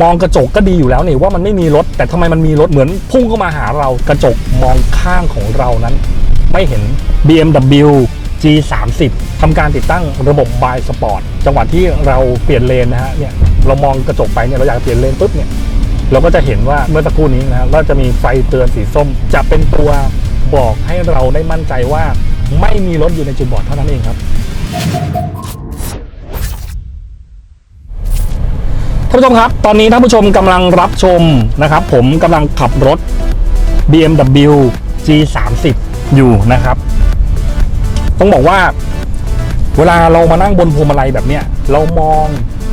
มองกระจกก็ดีอยู่แล้วนี่ว่ามันไม่มีรถ แต่ทำไมมันมีรถเหมือนพุ่งเข้ามาหาเรากระจกมองข้างของเรานั้น ไม่เห็น BMW G30 ทำการติดตั้งระบบ b ายสปอร์ตจังหวะที่เราเปลี่ยนเลนนะฮะเนี่ยเรามองกระจกไปเนี่ยเราอยากเปลี่ยนเลนปุ๊บเนี่ยเราก็จะเห็นว่าเมื่อสักครู่นี้นะฮะก็จะมีไฟเตือนสีส้ม จะเป็นตัวบอกให้เราได้มั่นใจว่าไม่มีรถอยู่ในจุดบอดเท่านั้นเองครับ ท่านผู้ชมครับ ตอนนี้ท่านผู้ชมกำลังรับชมนะครับ ผมกำลังขับรถ BMW G30 อยู่นะครับ ต้องบอกว่า เวลาเรามานั่งบนพวงมาลัยแบบเนี้ยเรามอง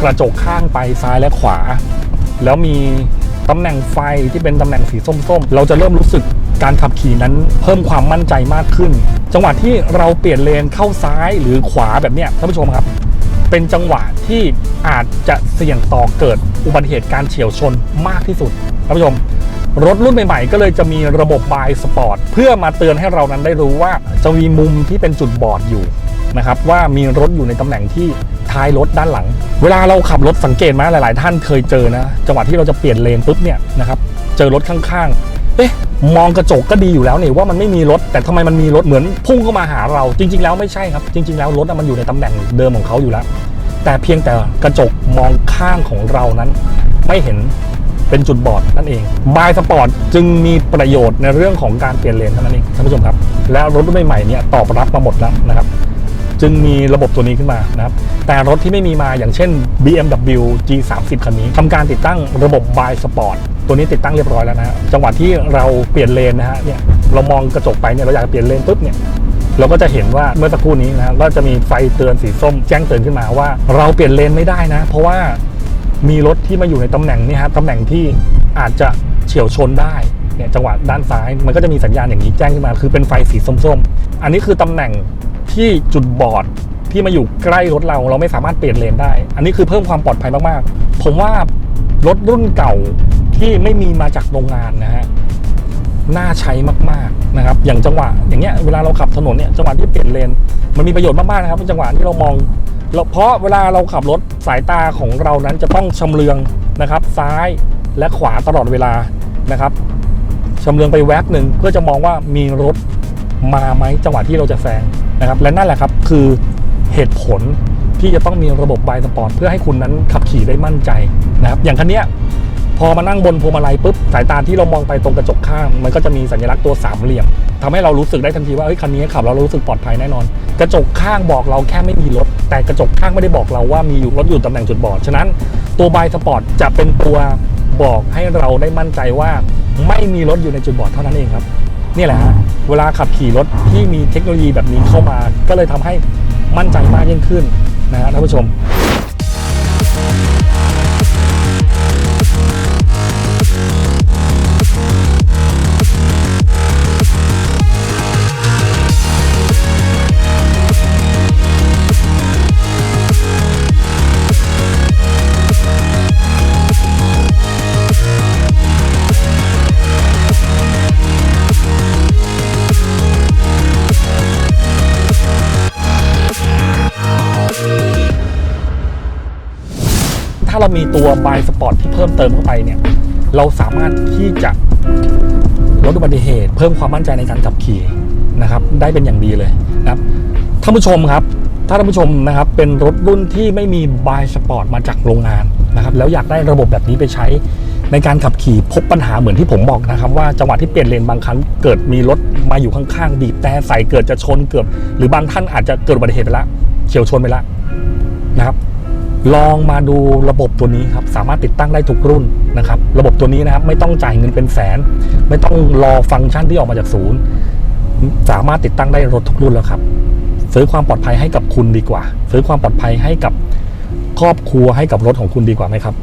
กระจกข้างไปซ้ายและขวา แล้วมีตำแหน่งไฟที่เป็นตำแหน่งสีส้มๆ เราจะเริ่มรู้สึกการขับขี่นั้นเพิ่มความมั่นใจมากขึ้น จังหวะที่เราเปลี่ยนเลนเข้าซ้ายหรือขวาแบบเนี้ยท่านผู้ชมครับ เป็นจังหวะที่อาจจะเสี่ยงต่อเกิดอุบัติเหตุการเฉียวชนมากที่สุดท่านผู้ชมรถรุ่นใหม่ๆ ก็เลยจะมีระบบบายสปอร์ตเพื่อมาเตือนให้เรานั้นได้รู้ว่าจะมีมุมที่เป็นจุดบอดอยู่นะครับว่ามีรถอยู่ในตำแหน่งที่ท้ายรถด้านหลัง เวลาเราขับรถสังเกตไหมหลาย ๆ ท่านเคยเจอนะ จังหวะที่เราจะเปลี่ยนเลนปุ๊บเนี่ยนะครับเจอรถข้าง ๆ เอ๊ะมองกระจกก็ดีอยู่แล้วเนี่ยว่ามันไม่มีรถ แต่ทำไมมันมีรถเหมือนพุ่งเข้ามาหาเรา จริง ๆ แล้วไม่ใช่ครับ จริง ๆ แล้วรถมันอยู่ในตำแหน่งเดิมของเขาอยู่แล้ว แต่เพียงแต่กระจกมองข้างของเรานั้น ไม่เห็นเป็นจุดบอดนั่นเองบายสปอร์ตจึงมีประโยชน์ในเรื่องของการเปลี่ยนเลนเท่านั้นเองท่านผู้ชมครับ แล้วรถรุ่นใหม่ๆเนี่ยตอบรับมาหมดแล้วนะครับ จึงมีระบบตัวนี้ขึ้นมานะครับแต่รถที่ไม่มีมาอย่างเช่น BMW G30 คันนี้ทำการติดตั้งระบบ by Sport ตัวนี้ติดตั้งเรียบร้อยแล้วนะจังหวะที่เราเปลี่ยนเลนนะฮะเนี่ยเรามองกระจกไปเนี่ยเราอยากเปลี่ยนเลนปุ๊บเนี่ยเราก็จะเห็นว่าเมื่อสักครู่นี้นะฮะก็จะมีไฟเตือนสีส้มแจ้งเตือนขึ้นมาว่า เราเปลี่ยนเลนไม่ได้นะ เพราะว่ามีรถที่มาอยู่ในตำแหน่งนี้ฮะตำแหน่งที่อาจจะเฉียวชนได้เนี่ยจังหวะด้านซ้ายมันก็จะมีสัญญาณอย่างนี้แจ้งขึ้นมา คือเป็นไฟสีส้มๆ อันนี้คือตำแหน่ง ที่จุดบอดที่มาอยู่ใกล้รถเราเราไม่สามารถเปลี่ยนเลนได้ อันนี้คือเพิ่มความปลอดภัยมากๆ ผมว่ารถรุ่นเก่าที่ไม่มีมาจากโรงงานนะฮะน่าใช้มากๆนะครับ อย่างจังหวะอย่างเงี้ยเวลาเราขับถนนเนี่ยจังหวะที่เปลี่ยนเลน มันมีประโยชน์มากๆนะครับเป็นจังหวะที่เรามองเราเพราะเวลาเราขับรถสายตาของเรานั้นจะต้องชำเลืองนะครับ ซ้ายและขวาตลอดเวลานะครับชำเลืองไปแวบหนึ่งเพื่อจะมองว่ามีรถ มาไหมจังหวะที่เราจะแซงนะครับและนั่นแหละครับคือเหตุผลที่จะต้องมีระบบบายสปอร์ตเพื่อให้คุณนั้นขับขี่ได้มั่นใจนะครับอย่างคันเนี้ยพอมานั่งบนพวงมาลัยปุ๊บสายตาที่เรามองไปตรงกระจกข้าง มันก็จะมีสัญลักษณ์ตัวสามเหลี่ยมทำให้เรารู้สึกได้ทันทีว่าเฮ้ยคันนี้ขับเรารู้สึกปลอดภัยแน่นอน กระจกข้างบอกเราแค่ไม่มีรถ แต่กระจกข้างไม่ได้บอกเราว่ามีอยู่รถอยู่ตำแหน่งจุดบอดฉะนั้นตัวบายสปอร์ตจะเป็นตัวบอกให้เราได้มั่นใจว่าไม่มีรถอยู่ในจุดบอดเท่านั้นเองครับ นี่แหละฮะเวลาขับขี่รถที่มีเทคโนโลยีแบบนี้เข้ามา ก็เลยทำให้มั่นใจมากยิ่งขึ้นนะฮะท่านผู้ชม ถ้ามีตัวบายสปอร์ตที่เพิ่มเติมเข้าไปเนี่ย เราสามารถที่จะลดอุบัติเหตุ เพิ่มความมั่นใจในการขับขี่นะครับ ได้เป็นอย่างดีเลยนะครับท่านผู้ชมครับ ถ้าท่านผู้ชมนะครับเป็นรถรุ่นที่ไม่มีบายสปอร์ตมาจากโรงงานนะครับ แล้วอยากได้ระบบแบบนี้ไปใช้ในการขับขี่พบปัญหาเหมือนที่ผมบอกนะครับ ว่าจังหวะที่เปลี่ยนเลนบางครั้งเกิดมีรถมาอยู่ข้างๆบีบแต่ใส่เกิดจะชนเกือบ หรือบางท่านอาจจะเกิดอุบัติเหตุไปแล้วเฉียวชนไปแล้วนะครับ ลองมาดูระบบตัวนี้ครับสามารถติดตั้งได้ทุกรุ่นนะครับ ระบบตัวนี้นะครับไม่ต้องจ่ายเงินเป็นแสน ไม่ต้องรอฟังก์ชันที่ออกมาจากศูนย์ สามารถติดตั้งได้รถทุกรุ่นแล้วครับ ซื้อความปลอดภัยให้กับคุณดีกว่า ซื้อความปลอดภัยให้กับครอบครัวให้กับรถของคุณดีกว่าไหมครับ